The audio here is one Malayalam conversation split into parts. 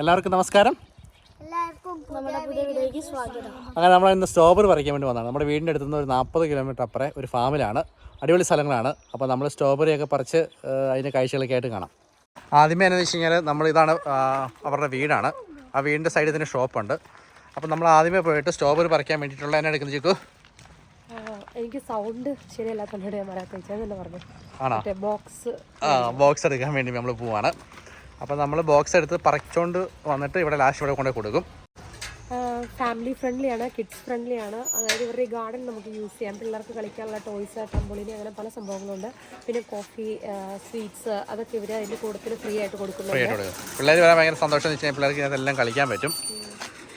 എല്ലാവർക്കും നമസ്കാരം. എല്ലാവർക്കും നമ്മുടെ പുതിയ വീഡിയോയ്ക്ക് സ്വാഗതം. അങ്ങനെ നമ്മൾ ഇന്ന് സ്ട്രോബറി പറിക്കാൻ വേണ്ടി വന്നതാണ്. നമ്മുടെ വീടിന്റെ അടുത്തുനിന്ന് ഒരു നാൽപ്പത് കിലോമീറ്റർ അപ്പുറം ഒരു ഫാമിലാണ് അടിപൊളി സ്ഥലങ്ങളാണ്. അപ്പോൾ നമ്മൾ സ്ട്രോബറിയൊക്കെ പറിച്ച് അതിന്റെ കാഴ്ചകളൊക്കെ ആയിട്ട് കാണാം. ആദ്യമേ എന്ന് വെച്ച് കഴിഞ്ഞാൽ നമ്മൾ ഇതാണ് അവരുടെ വീടാണ്. ആ വീടിന്റെ സൈഡിൽ തന്നെ ഷോപ്പുണ്ട് അപ്പോൾ നമ്മൾ ആദ്യമേ പോയിട്ട് സ്ട്രോബറി പറിക്കാൻ വേണ്ടിയിട്ടുള്ള എന്നെ എടുക്കുന്ന ചിക്കു? എനിക്ക് സൗണ്ട് ശരിയല്ല ഞാൻ തന്നെ പറഞ്ഞു. ആണോ? ബോക്സ് ആ ബോക്സ് എടുക്കാൻ വേണ്ടി നമ്മൾ പോവാണ്. അപ്പോൾ നമ്മൾ ബോക്സ് എടുത്ത് പറിച്ചുകൊണ്ട് വന്നിട്ട് ഇവിടെ ലാസ്റ്റ് ഇവിടെ കൊണ്ടേ കൊടുക്കും. ഫാമിലി ഫ്രണ്ട്ലി ആണ് കിഡ്സ് ഫ്രണ്ട്ലി ആണ്. അതായത് ഇവരുടെ ഈ ഗാർഡൻ നമുക്ക് യൂസ് ചെയ്യാം. പിള്ളേർക്ക് കളിക്കാനുള്ള ടോയ്സ് ട്രംബോളിന് അങ്ങനെ പല സംഭവങ്ങളുണ്ട്. പിന്നെ കോഫി സ്വീറ്റ്സ് അതൊക്കെ ഇവർ അതിന്റെ കൂടുതൽ ഫ്രീ ആയിട്ട് കൊടുക്കുന്നുണ്ട്. പിള്ളേർ വരാൻ ഭയങ്കര സന്തോഷം എന്ന് വെച്ച് കഴിഞ്ഞാൽ പിള്ളേർക്ക് ഇതെല്ലാം കളിക്കാൻ പറ്റും.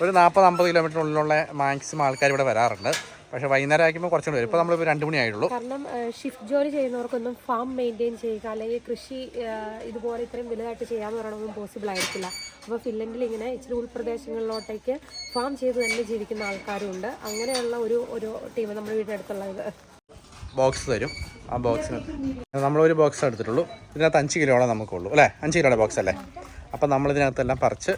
ഒരു നാൽപ്പത് അമ്പത് കിലോമീറ്ററിനുള്ളിലുള്ള മാക്സിമം ആൾക്കാർ ഇവിടെ വരാറുണ്ട്. പക്ഷേ വൈകുന്നേരം ആക്കുമ്പോൾ കുറച്ചും കൂടി വരും. ഇപ്പോൾ നമ്മളിപ്പോൾ രണ്ട് മണി ആയിട്ടുള്ളൂ കാരണം ഷിഫ്റ്റ് ജോലി ചെയ്യുന്നവർക്കൊന്നും ഫാം മെയിന്റെയിൻ ചെയ്യുക അല്ലെങ്കിൽ കൃഷി ഇതുപോലെ ഇത്രയും വലുതായിട്ട് ചെയ്യാമെന്ന് പറയണമെന്നും പോസിബിൾ ആയിരിക്കില്ല. അപ്പോൾ ഫിൻലൻഡിൽ ഇങ്ങനെ ഇച്ചിരി ഉൾപ്രദേശങ്ങളിലോട്ടേക്ക് ഫാം ചെയ്ത് തന്നെ ജീവിക്കുന്ന ആൾക്കാരുണ്ട്. അങ്ങനെയുള്ള ഒരു ഒരു ടീം നമ്മുടെ അടുത്തുള്ള ഇത് ബോക്സ് തരും. ആ ബോക്സിന് നമ്മളൊരു ബോക്സ് എടുത്തിട്ടുള്ളൂ. ഇതിനകത്ത് അഞ്ച് കിലോളം നമുക്കുള്ളൂ. അല്ലേ? അഞ്ച് കിലോയുടെ ബോക്സ് അല്ലേ? അപ്പം നമ്മളിതിനകത്തെല്ലാം പറിച്ച്.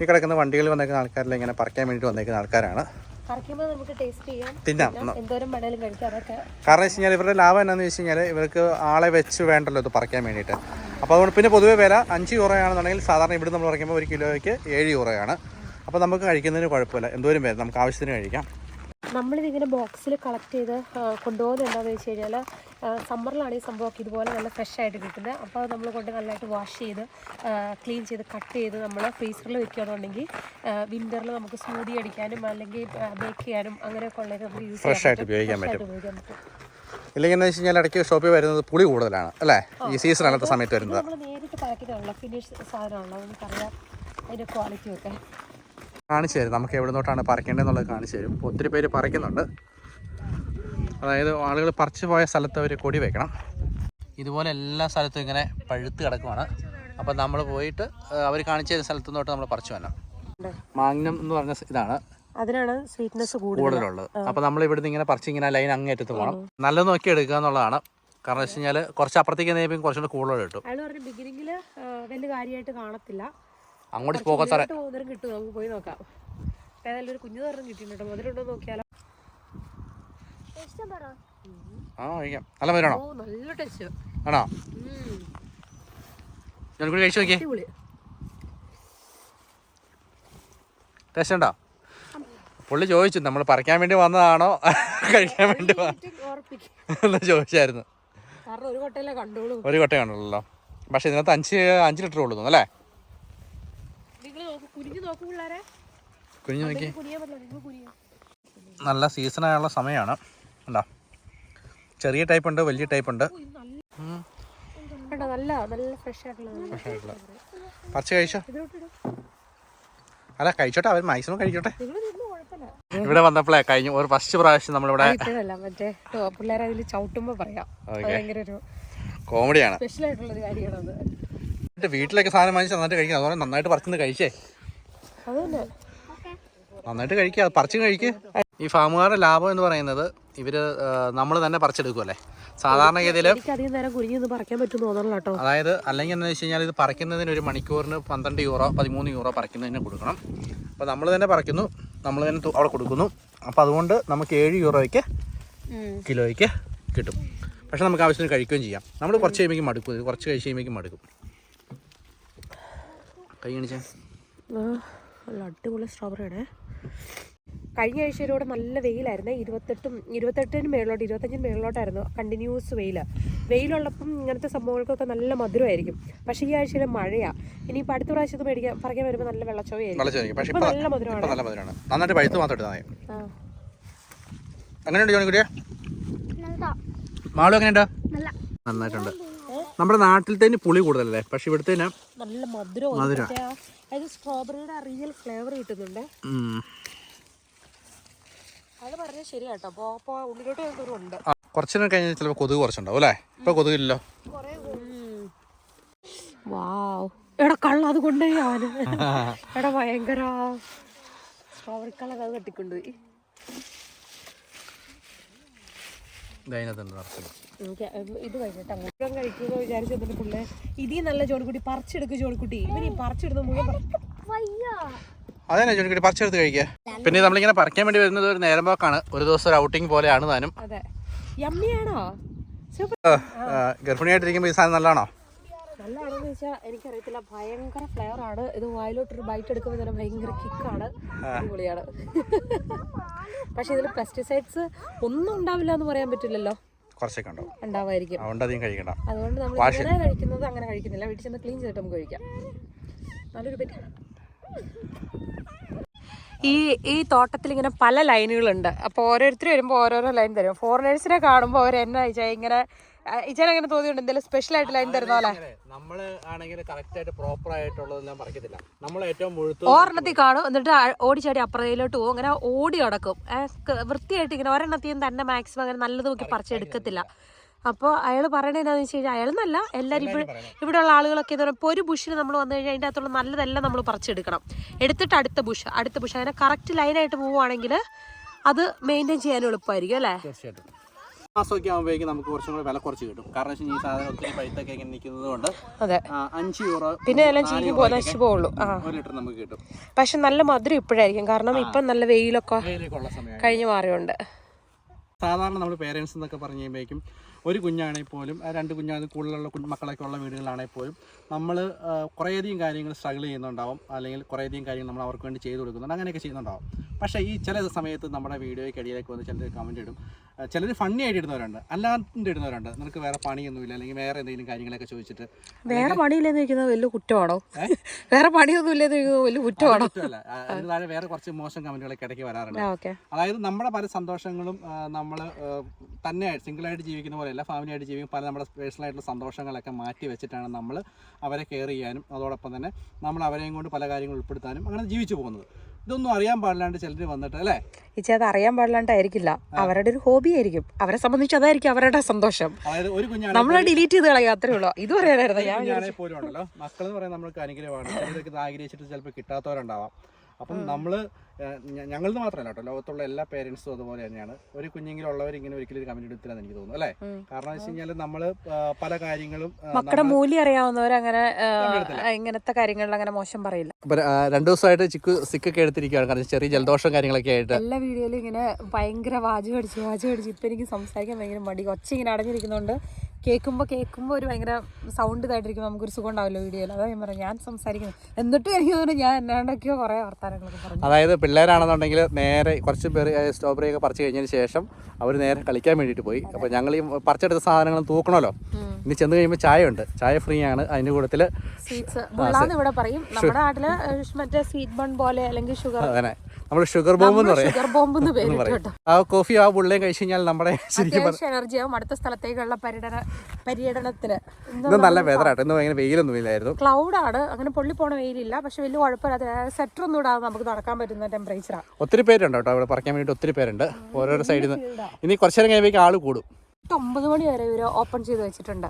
ഈ കിടക്കുന്ന വണ്ടികളിൽ വന്നേക്കുന്ന ആൾക്കാരിൽ ഇങ്ങനെ പറിക്കാൻ വേണ്ടിയിട്ട് വന്നേക്കുന്ന ആൾക്കാരാണ്. കറക്കുമ്പോൾ നമുക്ക് ടേസ്റ്റ് ചെയ്യാം. തിന്നാം എന്തോരം വേണേലും കഴിക്കാം അതൊക്കെ. കാരണം വെച്ച് കഴിഞ്ഞാൽ ഇവരുടെ ലാഭം എന്നാന്ന് വെച്ച് കഴിഞ്ഞാൽ ഇവർക്ക് ആളെ വെച്ച് വേണ്ടല്ലോ ഇത് പറിക്കാൻ വേണ്ടിയിട്ട്. അപ്പോൾ അതുകൊണ്ട് പിന്നെ പൊതുവേ വില അഞ്ച് യൂറോയാണെന്നുണ്ടെങ്കിൽ സാധാരണ ഇവിടെ നമ്മൾ പറിക്കുമ്പോൾ ഒരു കിലോയ്ക്ക് ഏഴ് യൂറോയാണ്. അപ്പോൾ നമുക്ക് കഴിക്കുന്നതിന് കുഴപ്പമില്ല. എന്തോരം പേര് നമുക്ക് ആവശ്യത്തിന് കഴിക്കാം. നമ്മളിതിങ്ങനെ ബോക്സിൽ കളക്ട് ചെയ്ത് കൊണ്ടുപോകുന്നത് എന്താണെന്ന് വെച്ച് കഴിഞ്ഞാൽ സമ്മറിലാണ് ഈ സംഭവമൊക്കെ ഇതുപോലെ നല്ല ഫ്രഷ് ആയിട്ട് കിട്ടുന്നത്. അപ്പോൾ നമ്മൾ കൊണ്ട് നല്ലതായിട്ട് വാഷ് ചെയ്ത് ക്ലീൻ ചെയ്ത് കട്ട് ചെയ്ത് നമ്മൾ ഫ്രീസറിൽ വെക്കുകയാണെന്നുണ്ടെങ്കിൽ വിന്ററിൽ നമുക്ക് സ്മൂതി അടിക്കാനും അല്ലെങ്കിൽ ബേക്ക് ചെയ്യാനും അങ്ങനെയൊക്കെ ഉള്ളത് നമുക്ക് യൂസ് ഫ്രഷ് ആയിട്ട് ഉപയോഗിക്കാൻ പറ്റും. ഉപയോഗിക്കാൻ പറ്റും. ഇല്ലെങ്കിൽ എന്ന് വെച്ച് കഴിഞ്ഞാൽ ഇടയ്ക്ക് ഷോപ്പിൽ വരുന്നത് പുളി കൂടുതലാണ് അല്ലേ? ഈ സീസൺ അല്ലാത്ത സമയത്ത് വരുന്നത്. നമ്മൾ നേരിട്ട് പാക്കറ്റാണല്ലോ ഫിനിഷ് സാധനമാണല്ലോ നമുക്കറിയാം അതിന്റെ ക്വാളിറ്റി ഒക്കെ. കാണിച്ചു തരും. നമുക്ക് എവിടെ നിന്നോട്ടാണ് പറിക്കേണ്ടതെന്നുള്ളത് കാണിച്ചു തരും. ഇപ്പോൾ ഒത്തിരി പേര് പറിക്കുന്നുണ്ട്. അതായത് ആളുകൾ പറിച്ചു പോയ സ്ഥലത്ത് അവർ കൊടി വെക്കണം. ഇതുപോലെ എല്ലാ സ്ഥലത്തും ഇങ്ങനെ പഴുത്ത് കിടക്കുവാണ്. അപ്പം നമ്മൾ പോയിട്ട് അവർ കാണിച്ചു തരുന്ന സ്ഥലത്തു നിന്നോട്ട് നമ്മൾ പറിച്ചു വരണം. മാഗ്നം എന്ന് പറഞ്ഞ ഇതാണ്. അതിനാണ് സ്വീറ്റ്നെസ് കൂടുതലുള്ളത്. അപ്പം നമ്മൾ ഇവിടുന്ന് ഇങ്ങനെ പറിച്ച് ഇങ്ങനെ ലൈൻ അങ്ങേറ്റത്ത് പോകണം. നല്ലത് നോക്കി എടുക്കുക എന്നുള്ളതാണ്. കാരണം വെച്ച് കഴിഞ്ഞാൽ കുറച്ച് അപ്പുറത്തേക്ക് കുറച്ചുകൂടെ കുറച്ചുകൂടി കൂടുതൽ കിട്ടും. വലിയ കാര്യമായിട്ട് കാണത്തില്ല. അങ്ങോട്ട് പോകത്തറ പോകുന്നേരം കിട്ടും. നമുക്ക് പോയി നോക്കാം. ഏതായാലും ഒരു കുഞ്ഞു തരം കിട്ടിയിട്ടുണ്ട്. ഉണ്ടോ നോക്കിയാലോ. ഇഷ്ടം പറ. ആ കഴിക്കാം. നല്ല മധുരമാണോ ഓ നല്ല ടേസ്റ്റ് ആണോ? ഞാൻ കൂടി കഴിച്ചു നോക്കിയേ. ടേസ്റ്റ് ഉണ്ടോ? പുള്ളി ചോദിച്ചു നമ്മൾ പറിക്കാൻ വേണ്ടി വന്നതാണോ? കഴിക്കാൻ വേണ്ടി എന്ന് ചോദിച്ചായിരുന്നു. കാരണം ഒരു കൊട്ടേ കണ്ടോളൂ ഒരു കൊട്ടയാണല്ലോ പക്ഷെ ഇതിനകത്ത് അഞ്ച് അഞ്ച് ലിറ്റർ ഉള്ളൂ അല്ലേ നിങ്ങൾ നോക്ക് കുനിഞ്ഞു നോക്കൂ പിള്ളേരെ കുഞ്ഞു നോക്കി നല്ല സീസൺ ആയുള്ള സമയമാണ്. ഉണ്ടോ ചെറിയ ടൈപ്പ് ഉണ്ട് വലിയ ടൈപ്പ് ഉണ്ട്. നല്ല നല്ല ഫ്രഷ് ആയിട്ടുള്ള. പറിച്ച് കഴിച്ചോ? അല്ല കഴിച്ചോട്ടെ അവർ മാക്സിമം കഴിച്ചോട്ടെ ഇവിടെ വന്നപ്പോഴേ കഴിഞ്ഞു ഒരു ഫസ്റ്റ് പ്രാവശ്യം നമ്മളിവിടെ മറ്റേ പിള്ളേരെ അതിൽ ചവിട്ടുമ്പോ പറയാം. കോമഡിയാണ് സ്പെഷ്യൽ ആയിട്ടുള്ള ഒരു കാര്യമാണത്. എന്നിട്ട് വീട്ടിലൊക്കെ സാധനം വാങ്ങിച്ച് നന്നായിട്ട് കഴിക്കണം അതുപോലെ നന്നായിട്ട് പറിച്ചെന്ന് കഴിച്ചേ. നന്നായിട്ട് കഴിക്കുക പറിച്ചു പറിച്ച് കഴിക്കുക ഈ ഫാമുകാരുടെ ലാഭം എന്ന് പറയുന്നത് ഇവർ നമ്മൾ തന്നെ പറിച്ചെടുക്കുമല്ലേ സാധാരണഗതിയിൽ അതായത് അല്ലെങ്കിൽ എന്താ വെച്ച് കഴിഞ്ഞാൽ ഇത് പറിക്കുന്നതിന് ഒരു മണിക്കൂറിന് പന്ത്രണ്ട് യൂറോ പതിമൂന്ന് യൂറോ പറിക്കുന്നതിന് കൊടുക്കണം. അപ്പോൾ നമ്മൾ തന്നെ പറിക്കുന്നു നമ്മൾ തന്നെ അവിടെ കൊടുക്കുന്നു. അപ്പോൾ അതുകൊണ്ട് നമുക്ക് ഏഴ് യൂറോയ്ക്ക് കിലോയ്ക്ക് കിട്ടും. പക്ഷെ നമുക്ക് ആവശ്യത്തിന് കഴിക്കുകയും ചെയ്യാം. നമ്മൾ കുറച്ച് കഴിയുമ്പോഴേക്കും മടുക്കും കുറച്ച് കഴിച്ച് കഴിയുമ്പോഴേക്കും മടുക്കും. കൈ കാണിച്ചേ. ആ, നല്ല അടിപൊളി സ്ട്രോബെറിയാണ് കഴിഞ്ഞ ആഴ്ചയിലൂടെ നല്ല വെയിലായിരുന്നു. ഇരുപത്തെട്ടും ഇരുപത്തെട്ടിന് മേളിലോട്ട് ഇരുപത്തഞ്ചിന് മേളിലോട്ടായിരുന്നു കണ്ടിന്യൂസ് വെയിൽ. വെയിലുള്ളപ്പം ഇങ്ങനത്തെ സംഭവങ്ങൾക്കൊക്കെ നല്ല മധുരമായിരിക്കും. പക്ഷേ ഈ ആഴ്ചയിൽ മഴയാണ് ഇനിയിപ്പോൾ അടുത്ത പ്രാവശ്യം ഇത് മേടിക്കാൻ പറയാൻ വരുമ്പോൾ നല്ല വെള്ളച്ചോവയായിരിക്കും നല്ല ചോദിക്കും പക്ഷേ ഇപ്പം നല്ല മധുരമാണ്. നല്ല മധുരമാണ്. നന്നായിട്ട് പഴുത്ത് മാത്രം എടുത്താൽ മതി. ആ. എങ്ങനെയുണ്ട് ജോണിക്കുട്ടിയെ? നല്ല മാളും എങ്ങനെയുണ്ട്? നല്ല. നന്നായിട്ടുണ്ട്. നമ്മുടെ നാട്ടിലത്തേന് പുളി കൂടുതലല്ലേ? പക്ഷെ ഇവിടുത്തെ നല്ല മധുരം. മധുരം. അതായത് സ്ട്രോബെറിയുടെ റിയൽ ഫ്ലേവർ കിട്ടുന്നുണ്ട്. അത് പറഞ്ഞാൽ ശരിയാട്ടോ. അപ്പോൾ അപ്പോൾ ഉള്ളിലോട്ട് ഞങ്ങൾക്ക് ഉണ്ട് കുറച്ചു നേരം കഴിഞ്ഞാൽ ചിലപ്പോൾ കൊതുക് കുറച്ചുണ്ടാവും അല്ലേ? ഇപ്പൊ കൊതുകില്ലല്ലോ വാവ്. എടാ കള്ള അത് കൊണ്ടുപോയി അവന് എടാ ഭയങ്കര. സ്ട്രോബെറി കളർ അത് തട്ടിക്കൊണ്ടുപോയി ദൈനത്തിന്റെ നിറച്ച് എനിക്ക് ഇത് കഴിഞ്ഞിട്ട് അങ്ങോട്ടും കഴിക്കുക വിചാരിച്ചു എന്നിട്ട് പുള്ളേ ഇതീ നല്ല ജോലിക്കുട്ടി പറിച്ചെടുക്ക് ജോലിക്കുട്ടി ഇവർ ഈ പറിച്ചെടുത്ത മുഴുവൻ അതന്നെ ചുരുക്കി പറിച്ചെടുത്ത് കഴിക്കുക പിന്നെ നമ്മളിങ്ങനെ പറിക്കാൻ വേണ്ടി വരുന്നത് ഒരു നേരം പോക്കാണ്. ഒരു ദിവസം ഒരു ഔട്ടിങ് പോലെയാണ് താനും. അതെ. യമ്മിയാണോ? ഗർഭിണിയായിട്ടിരിക്കുമ്പോൾ ഈ സാധനം നല്ലതാണോ? നല്ലതാണെന്ന് വെച്ചാൽ എനിക്കറിയത്തില്ല. ഭയങ്കര ഫ്ലേവർ ആണ്. ഇത് വായിലോട്ടൊരു ബൈറ്റ് എടുക്കുമ്പോൾ തന്നെ ഭയങ്കര കിക്കാണ് അടിപൊളിയാണ്. പക്ഷെ ഇതിൽ പെസ്റ്റിസൈഡ്സ് ഒന്നും ഉണ്ടാവില്ല എന്ന് പറയാൻ പറ്റില്ലല്ലോ. കുറച്ചൊക്കെ ഉണ്ടാവും ഉണ്ടാവായിരിക്കും അതുകൊണ്ട് അധികം കഴിക്കണ്ട. അതുകൊണ്ട് നമ്മൾ ഇങ്ങനെ കഴിക്കുന്നത് അങ്ങനെ കഴിക്കുന്നില്ല. വീട്ടിൽ ചെന്ന് ക്ലീൻ ചെയ്തിട്ട് നമുക്ക് കഴിക്കാം. നല്ലൊരു പറ്റി ഈ ഈ തോട്ടത്തിൽ ഇങ്ങനെ പല ലൈനുകളുണ്ട്. അപ്പോൾ ഓരോരുത്തർ വരുമ്പോൾ ഓരോരോ ലൈൻ തരും. ഫോറിനേഴ്സിനെ കാണുമ്പോൾ അവർ എന്നാ വെച്ചാൽ ഇങ്ങനെ ഇച്ചാൻ അങ്ങനെ തോന്നിയുണ്ട് എന്തെങ്കിലും സ്പെഷ്യൽ ആയിട്ട് ലൈൻ തരുന്ന പോലെ നമ്മൾ ആണെങ്കിൽ കറക്റ്റ് ആയിട്ട് പ്രോപ്പർ ആയിട്ടുള്ളതെല്ലാം പറയത്തില്ല നമ്മൾ ഏറ്റവും മുഴുത്തു ഒരെണ്ണത്തിൽ കാണും എന്നിട്ട് ഓടിച്ചാടി അപ്പുറയിലോട്ട് പോകും അങ്ങനെ ഓടി അടക്കും വൃത്തിയായിട്ട് ഇങ്ങനെ ഒരെണ്ണത്തിൽ തന്നെ മാക്സിമം അങ്ങനെ നല്ലത് നോക്കി പറിച്ചെടുക്കത്തില്ല അപ്പോൾ അയാൾ പറയണത് എന്താണെന്ന് വെച്ച് കഴിഞ്ഞാൽ അയാളെന്നല്ല എല്ലാവരും ഇവിടെ ഇവിടെയുള്ള ആളുകളൊക്കെ എന്ന് പറയുമ്പോൾ ഒരു ബുഷിന് നമ്മൾ വന്നു കഴിഞ്ഞാൽ അതിന്റെ അകത്തുള്ള നല്ലതെല്ലാം നമ്മൾ പറിച്ചെടുക്കണം എടുത്തിട്ട് അടുത്ത ബുഷ് അടുത്ത ബുഷ് അങ്ങനെ കറക്റ്റ് ലൈനായിട്ട് പോവുകയാണെങ്കിൽ അത് മെയിന്റെയിൻ ചെയ്യാൻ എളുപ്പമായിരിക്കും അല്ലേ? തീർച്ചയായിട്ടും. മാസമൊക്കെ ആകുമ്പോഴേക്കും നമുക്ക് കുറച്ചും കൂടെ വില കുറച്ച് കിട്ടും. കാരണം വെച്ചാൽ ഈ സാധനം ഒത്തിരി പഴുത്തൊക്കെ ഇങ്ങനെ നിൽക്കുന്നത് കൊണ്ട് അതെ. അഞ്ച് യൂറോ പിന്നെ എല്ലാം ചീഞ്ഞ് യൂറോയ്ക്കൊക്കെ നശിച്ചു പോകുള്ളൂ ഒരു ലിറ്റർ നമുക്ക് കിട്ടും. പക്ഷെ നല്ല മധുരം ഇപ്പോഴായിരിക്കും. കാരണം ഇപ്പം നല്ല വെയിലൊക്കെ കഴിഞ്ഞു മാറിയുണ്ട്. സാധാരണ നമ്മൾ പേരൻസ് എന്നൊക്കെ പറഞ്ഞു കഴിയുമ്പോഴേക്കും ഒരു കുഞ്ഞാണെങ്കിൽ പോലും രണ്ട് കുഞ്ഞാണ് കൂടുതലുള്ള മക്കളൊക്കെ ഉള്ള വീടുകളാണെങ്കിൽ പോലും നമ്മൾ കുറേയധികം കാര്യങ്ങൾ സ്ട്രഗിൾ ചെയ്യുന്നുണ്ടാവും. അല്ലെങ്കിൽ കുറേയധികം കാര്യങ്ങൾ നമ്മൾ അവർക്ക് വേണ്ടി ചെയ്തു കൊടുക്കുന്നുണ്ട്. അങ്ങനെയൊക്കെ ചെയ്യുന്നുണ്ടാവും. പക്ഷേ ഈ ചില സമയത്ത് നമ്മുടെ വീഡിയോയ്ക്ക് അടിയിലേക്ക് വന്ന് ചിലർ കമന്റ് ഇടും. ചിലർ ഫണ്ണി ആയിട്ട് ഇടുന്നവരുണ്ട്. അല്ലാണ്ട് ഇടുന്നവരുണ്ട്. നിനക്ക് വേറെ പണിയൊന്നുമില്ല. അല്ലെങ്കിൽ വേറെ എന്തെങ്കിലും കാര്യങ്ങളൊക്കെ ചോദിച്ചിട്ട്. വേറെ പണിയില്ലെന്ന് ചോദിക്കുന്നത് വലിയ കുറ്റമാണോ? വേറെ പണിയൊന്നും ഇല്ലെന്ന് ചോദിക്കുന്നത് വലിയ കുറ്റമാണോ? അതിന് താഴെ വേറെ കുറച്ച് മോശം കമന്റുകളൊക്കെ ഇടയ്ക്ക് വരാറുണ്ട്. അതായത് നമ്മുടെ പല സന്തോഷങ്ങളും നമ്മൾ തന്നെ സിംഗിളായിട്ട് ജീവിക്കുന്ന പോലെയല്ല ഫാമിലി ആയിട്ട് ജീവിക്കും പല നമ്മുടെ പേഴ്സണൽ ആയിട്ടുള്ള സന്തോഷങ്ങളൊക്കെ മാറ്റി വെച്ചിട്ടാണ് നമ്മൾ അവരെ കെയർ ചെയ്യാനും അതോടൊപ്പം തന്നെ നമ്മൾ അവരെയും കൊണ്ട് പല കാര്യങ്ങൾ ഉൾപ്പെടുത്താനും അങ്ങനെ ജീവിച്ചു പോകുന്നത്. ഇതൊന്നും അറിയാൻ പാടില്ലാണ്ട് ചിലര് വന്നിട്ട് അല്ലേ? ഇച്ചി അത് അറിയാൻ പാടില്ലാണ്ടായിരിക്കില്ല. അവരുടെ ഒരു ഹോബി ആയിരിക്കും. അവരെ സംബന്ധിച്ച് അതായിരിക്കും അവരുടെ സന്തോഷം. അതായത് ഒരു കുഞ്ഞാണ് നമ്മൾ ഡിലീറ്റ് ചെയ്ത് കളയാ അത്രേ ഉള്ളൂ. ഇത് പറയാനായിരുന്നു ഞാൻ പോലും ഉണ്ടല്ലോ മക്കൾ എന്ന് പറയുന്നത് നമ്മൾക്ക് അനുഗ്രഹമാണ്. ചിലർക്ക് ആഗ്രഹിച്ചിട്ട് ചിലപ്പോൾ കിട്ടാത്തവരുണ്ടാവാം. അപ്പം നമ്മൾ ഞങ്ങളത് മാത്രമല്ല കേട്ടോ ലോകത്തുള്ള എല്ലാ പേരൻസും അതുപോലെ തന്നെയാണ്. ഒരു കുഞ്ഞെങ്കിലുള്ളവർ ഇങ്ങനെ ഒരിക്കലും ഒരു കമന്റ് എടുത്തില്ലെന്ന് എനിക്ക് തോന്നുന്നു അല്ലേ? കാരണം വെച്ച് കഴിഞ്ഞാൽ നമ്മൾ പല കാര്യങ്ങളും മക്കളെ മക്കളുടെ മൂല്യം അറിയാവുന്നവർ അങ്ങനെ ഇങ്ങനത്തെ കാര്യങ്ങളിൽ അങ്ങനെ മോശം പറയില്ല. രണ്ടു ദിവസമായിട്ട് ചിക്കു സിക്കൊക്കെ എടുത്തിരിക്കുകയാണ് കാരണം ചെറിയ ജലദോഷം കാര്യങ്ങളൊക്കെ ആയിട്ട്. എല്ലാ വീഡിയോയിലും ഇങ്ങനെ ഭയങ്കര വാചകം അടിച്ച് വാചകം അടിച്ച്. ഇപ്പം എനിക്ക് സംസാരിക്കാൻ ഭയങ്കര മടി. ഒച്ച ഇങ്ങനെ അടഞ്ഞിരിക്കുന്നതുകൊണ്ട് കേൾക്കുമ്പോൾ കേൾക്കുമ്പോൾ ഒരു ഭയങ്കര സൗണ്ട് ഇതായിട്ടിരിക്കും നമുക്കൊരു സുഖം ഉണ്ടാവില്ല വീഡിയോയിൽ അതാ ഞാൻ പറയാം ഞാൻ സംസാരിക്കുന്നത്. എന്നിട്ട് എനിക്ക് തോന്നുന്നു ഞാൻ എന്നാണ്ടൊക്കെയോ കുറേ വർത്താനങ്ങളൊക്കെ പറഞ്ഞു. അതായത് പിള്ളേരാണെന്നുണ്ടെങ്കിൽ നേരെ കുറച്ച് പേര് സ്ട്രോബെറി ഒക്കെ പറിച്ചു കഴിഞ്ഞതിന് ശേഷം അവർ നേരെ കളിക്കാൻ വേണ്ടിയിട്ട് പോയി. അപ്പോൾ ഞങ്ങൾ ഈ പറിച്ചെടുത്ത സാധനങ്ങൾ തൂക്കണമല്ലോ. ഇനി ചെന്ന് കഴിയുമ്പോൾ ചായ ഉണ്ട് ചായ ഫ്രീ ആണ് അതിന്റെ കൂട്ടത്തിൽ സ്വീറ്റ്സ് ഇവിടെ പറയും. നമ്മുടെ നാട്ടിൽ മറ്റേ സ്വീറ്റ് ബൺ പോലെ അല്ലെങ്കിൽ ഷുഗർ നമ്മൾ ഷുഗർ ബോംബ് എന്ന് പറയും. ഷുഗർ ബോംബ് എന്ന് പേര് കേട്ടോ. ആ കോഫി ആ പുള്ളിയും കഴിച്ചു കഴിഞ്ഞാൽ നമ്മുടെ ശരിക്കും എനർജി ആവും. അടുത്ത സ്ഥലത്തേക്കുള്ള പര്യടന പര്യടനത്തിന്. ഇത് നല്ല വെതറാട്ടോ ഇന്ന് ഭയങ്കര വെയിലൊന്നും ഇല്ലായിരുന്നു. ക്ലൗഡാണ് അങ്ങനെ പൊള്ളി പോണ വെയിലില്ല. പക്ഷെ വലിയ കുഴപ്പമില്ല. സെറ്റർ ഒന്നും ഇടാതെ നമുക്ക് നടക്കാൻ പറ്റുന്ന ടെമ്പറേച്ചറാണ് ഒത്തിരി പേരുണ്ട് കേട്ടോ. ഇവിടെ പറയാൻ വേണ്ടിയിട്ട് ഒത്തിരി പേരുണ്ട്. ഓരോരോ സൈഡിൽ നിന്ന് ഇനി കുറച്ചേരം കഴിയുമ്പോഴേക്കും ആൾ കൂടും. ഒമ്പത് മണി വരെ ഇവർ ഓപ്പൺ ചെയ്ത് വെച്ചിട്ടുണ്ട്.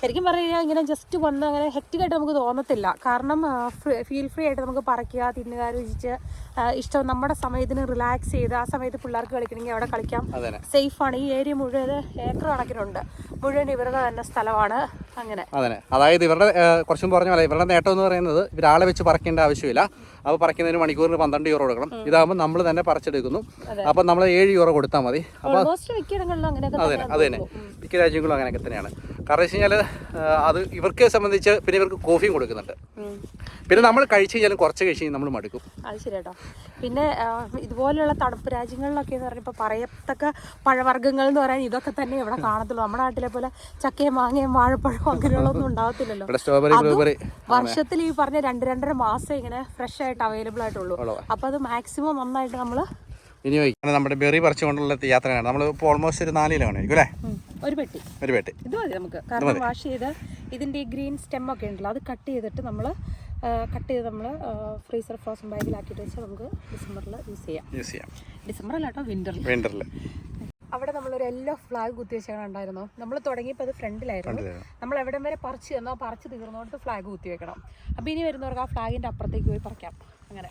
ശരിക്കും പറഞ്ഞാൽ ഇങ്ങനെ ജസ്റ്റ് വന്ന് അങ്ങനെ ആയിട്ട് നമുക്ക് തോന്നത്തില്ല. കാരണം ഫീൽ ഫ്രീ ആയിട്ട് നമുക്ക് പറിക്കുക തിന്നുക രുചിച്ച് ഇഷ്ടം നമ്മുടെ സമയത്തിന് റിലാക്സ് ചെയ്ത് ആ സമയത്ത് പിള്ളേർക്ക് കളിക്കണമെങ്കിൽ അവിടെ കളിക്കാം. സേഫ് ആണ്. ഈ ഏരിയ മുഴുവൻ ഏക്കർ കണക്കിനുണ്ട്. മുഴുവൻ ഇവരുടെ തന്നെ സ്ഥലമാണ്. അങ്ങനെ. അതായത് ഇവരുടെ കുറച്ചും പറഞ്ഞ പോലെ ഇവരുടെ നേട്ടം എന്ന് പറയുന്നത് ഇവരാളെ വെച്ച് പറക്കേണ്ട ആവശ്യമില്ല. അപ്പോൾ പറിക്കുന്നതിന് മണിക്കൂറിന് പന്ത്രണ്ട് യൂറോ കൊടുക്കണം. ഇതാകുമ്പോൾ നമ്മൾ തന്നെ പറിച്ചെടുക്കുന്നു. അപ്പോൾ നമ്മൾ ഏഴ് യൂറോ കൊടുത്താൽ മതി. അപ്പോൾ അതെ അത് തന്നെ മിക്ക രാജ്യങ്ങളും അങ്ങനെയൊക്കെ തന്നെയാണ്. കാരണം വെച്ച് കഴിഞ്ഞാൽ അത് ഇവർക്ക് സംബന്ധിച്ച് പിന്നെ ഇവർക്ക് കോഫിയും കൊടുക്കുന്നുണ്ട്. പിന്നെ നമ്മൾ കഴിച്ചു കഴിഞ്ഞാലും കുറച്ച് കഴിച്ച് കഴിഞ്ഞാൽ നമ്മൾ മടുക്കും. അത് ശരി കേട്ടോ പിന്നെ ഇതുപോലെയുള്ള തണുപ്പ് രാജ്യങ്ങളിലൊക്കെ എന്ന് പറഞ്ഞാൽ ഇപ്പോൾ പറയത്തക്ക പഴവർഗങ്ങൾ എന്ന് പറയാൻ ഇതൊക്കെ തന്നെ ഇവിടെ കാണത്തുള്ളൂ. നമ്മുടെ നാട്ടിലെ പോലെ ചക്കയും മാങ്ങയും വാഴപ്പഴവും അങ്ങനെയുള്ളതൊന്നും ഉണ്ടാവത്തില്ലല്ലോ. വർഷത്തിൽ ഈ പറഞ്ഞ രണ്ട് രണ്ടര മാസം ഇങ്ങനെ ഫ്രഷ് ആയിട്ട് അവൈലബിൾ ആയിട്ടുള്ളൂ. അപ്പൊ അപ്പോൾ അത് മാക്സിമം നന്നായിട്ട് നമ്മൾ വിനിയോഗിക്കും നമ്മുടെ ബെറി പറിച്ചുകൊണ്ടുള്ള യാത്രയാണ് നമ്മൾ ഇപ്പോൾ ഓൾമോസ്റ്റ് ഒരു നാല് കിലോ ആയിരിക്കും അല്ലേ? ഒരു പെട്ടി. ഒരു പെട്ടി. ഇത് മതി നമുക്ക്. കാരണം വാഷ് ചെയ്ത് ഇതിന്റെ ഈ ഗ്രീൻ സ്റ്റെം ഒക്കെ ഉണ്ടല്ലോ അത് കട്ട് ചെയ്തിട്ട് നമ്മൾ കട്ട് ചെയ്ത് നമ്മൾ ഫ്രീസർ ഫ്രോസൺ ബാഗിലാക്കിയിട്ട് വെച്ചാൽ നമുക്ക് ഡിസംബറിൽ യൂസ് ചെയ്യാം. യൂസ് ചെയ്യാം. ഡിസംബർ വിന്ററിൽ വിന്ററിൽ വിന്ററിൽ അവിടെ നമ്മളൊരു യെല്ലോ ഫ്ലാഗ് കുത്തി ഉണ്ടായിരുന്നു നമ്മൾ തുടങ്ങിയപ്പോൾ അത് ഫ്രണ്ടിലായിരുന്നു. നമ്മൾ എവിടം വരെ പറിച്ചു തന്നോ പറിച്ചു തീർന്നോട്ട് ഫ്ലാഗ് കുത്തി വെക്കണം അപ്പോൾ ഇനി വരുന്നവർക്ക് ആ ഫ്ലാഗിന്റെ അപ്പുറത്തേക്ക് പോയി പറിക്കാം. അങ്ങനെ.